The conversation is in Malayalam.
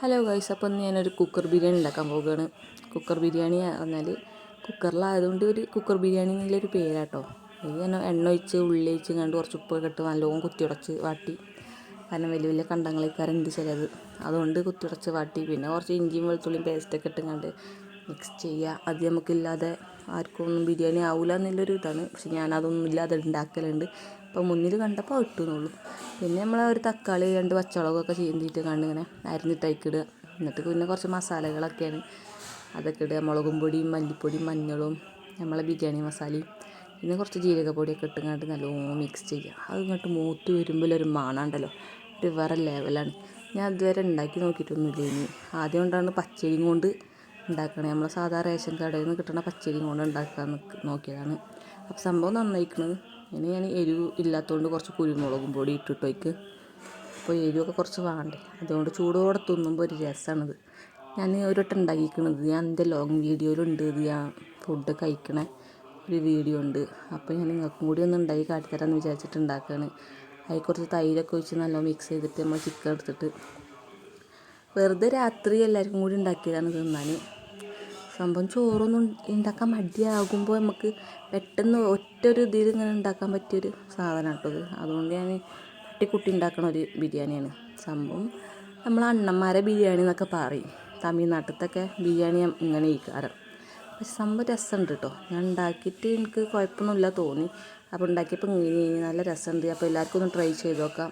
ഹലോ ഗൈസ് അപ്പോൾ ഇന്ന് ഞാനൊരു കുക്കർ ബിരിയാണി ഉണ്ടാക്കാൻ പോവുകയാണ്. കുക്കർ ബിരിയാണി പറഞ്ഞാൽ കുക്കറിലായതുകൊണ്ട് ഒരു കുക്കർ ബിരിയാണി എന്നുള്ളൊരു പേരാട്ടോ. ഇത് ഞാൻ എണ്ണ ഒഴിച്ച് ഉള്ളി ഒഴിച്ച് കണ്ട് കുറച്ച് ഉപ്പൊക്കെ ഇട്ട് നല്ലോണം കുത്തിയുടച്ച് വാട്ടി. കാരണം വലിയ വലിയ കണ്ടങ്ങളേക്കാരുണ്ട് ചിലത് അതുകൊണ്ട് കുത്തിയുടച്ച് വാട്ടി. പിന്നെ കുറച്ച് ഇഞ്ചിയും വെളുത്തുള്ളിയും പേസ്റ്റൊക്കെ ഇട്ടുകൊണ്ട് മിക്സ് ചെയ്യുക അത് നമുക്കില്ലാതെ ആർക്കും ഒന്നും ബിരിയാണി ആവില്ല എന്നുള്ളൊരു ഇതാണ്. പക്ഷെ ഞാനതൊന്നും ഇല്ലാതെ ഉണ്ടാക്കലുണ്ട് അപ്പോൾ മുന്നിൽ കണ്ടപ്പോൾ ഇട്ടുന്നുള്ളൂ. പിന്നെ നമ്മൾ ഒരു തക്കാളി രണ്ട് പച്ചമുളകൊക്കെ ചീന്തിയിട്ട് കണ്ടിങ്ങനെ അരിഞ്ഞിട്ട് അതിക്കിടുക എന്നിട്ട് പിന്നെ കുറച്ച് മസാലകളൊക്കെയാണ്. അതൊക്കെ ഇടുക. മുളകും പൊടിയും മല്ലിപ്പൊടിയും മഞ്ഞളും നമ്മളെ ബിരിയാണി മസാലയും പിന്നെ കുറച്ച് ജീരകപ്പൊടിയൊക്കെ ഇട്ടുകൊണ്ട് നല്ലോണം മിക്സ് ചെയ്യുക. അത് ഇങ്ങോട്ട് മൂത്ത് വരുമ്പോൾ ഒരു മണമുണ്ടല്ലോ ഒരു വേറെ ലെവലാണ് ഞാൻ ഇതുവരെ ഉണ്ടാക്കി നോക്കിയിട്ടൊന്നുമില്ല ഇനി. ആദ്യം കൊണ്ടാണ് പച്ചരിയും കൊണ്ട് ഉണ്ടാക്കണേ. നമ്മൾ സാധാ റേഷൻ കടയിൽ നിന്ന് കിട്ടുന്ന പച്ചരിയും കൊണ്ട് ഉണ്ടാക്കാൻ നോക്കിയതാണ്. അപ്പോൾ സംഭവം നന്നായിക്കണത് ഇനി ഞാൻ എരിവ് ഇല്ലാത്തതുകൊണ്ട് കുറച്ച് കുരുമുളകും പൊടി ഇട്ടിട്ട് വയ്ക്ക് അപ്പോൾ എരിവൊക്കെ കുറച്ച് വേണ്ടേ. അതുകൊണ്ട് ചൂടോടെ തിന്നുമ്പോൾ ഒരു രസമാണിത് ഞാൻ ഒരു വട്ടം ഉണ്ടാക്കിക്കണത്. ഞാൻ എന്റെ ലോങ് വീഡിയോയിലുണ്ട് ഇത് ഞാൻ ഫുഡ് കഴിക്കണ ഒരു വീഡിയോ ഉണ്ട്. അപ്പോൾ ഞാൻ നിങ്ങൾക്കും കൂടി ഒന്ന് ഉണ്ടാക്കി കാട്ടിത്തരാമെന്ന് വിചാരിച്ചിട്ട് ഉണ്ടാക്കുകയാണ് അതിൽ കുറച്ച് തൈരൊക്കെ ഒഴിച്ച് നല്ലോണം മിക്സ് ചെയ്തിട്ട് നമ്മൾ ചിക്കൻ എടുത്തിട്ട്. വെറുതെ രാത്രി എല്ലാവർക്കും കൂടി ഉണ്ടാക്കിയതാണ് തിന്നാൻ സംഭവം ചോറൊന്നും ഉണ്ടാക്കാൻ മടിയാകുമ്പോൾ നമുക്ക് പെട്ടെന്ന് ഒറ്റ ഒരു ഇതിൽ ഇങ്ങനെ ഉണ്ടാക്കാൻ പറ്റിയൊരു സാധനം കേട്ടോ ഇത്. അതുകൊണ്ട് ഞാൻ കുട്ടി ഉണ്ടാക്കണ ഒരു ബിരിയാണിയാണ്. സംഭവം നമ്മൾ അണ്ണന്മാരെ ബിരിയാണി എന്നൊക്കെ പറയും. തമിഴ്നാട്ടിലത്തൊക്കെ ബിരിയാണി ഇങ്ങനെ ഇരിക്കാറ് പക്ഷെ സംഭവം രസമുണ്ട് കേട്ടോ ഞാൻ ഉണ്ടാക്കിയിട്ട് എനിക്ക് കുഴപ്പമൊന്നുമില്ല തോന്നി. അപ്പോൾ ഉണ്ടാക്കിയപ്പോൾ ഇങ്ങനെ നല്ല രസമുണ്ട് അപ്പോൾ എല്ലാവർക്കും ഒന്ന് ട്രൈ ചെയ്ത് നോക്കാം.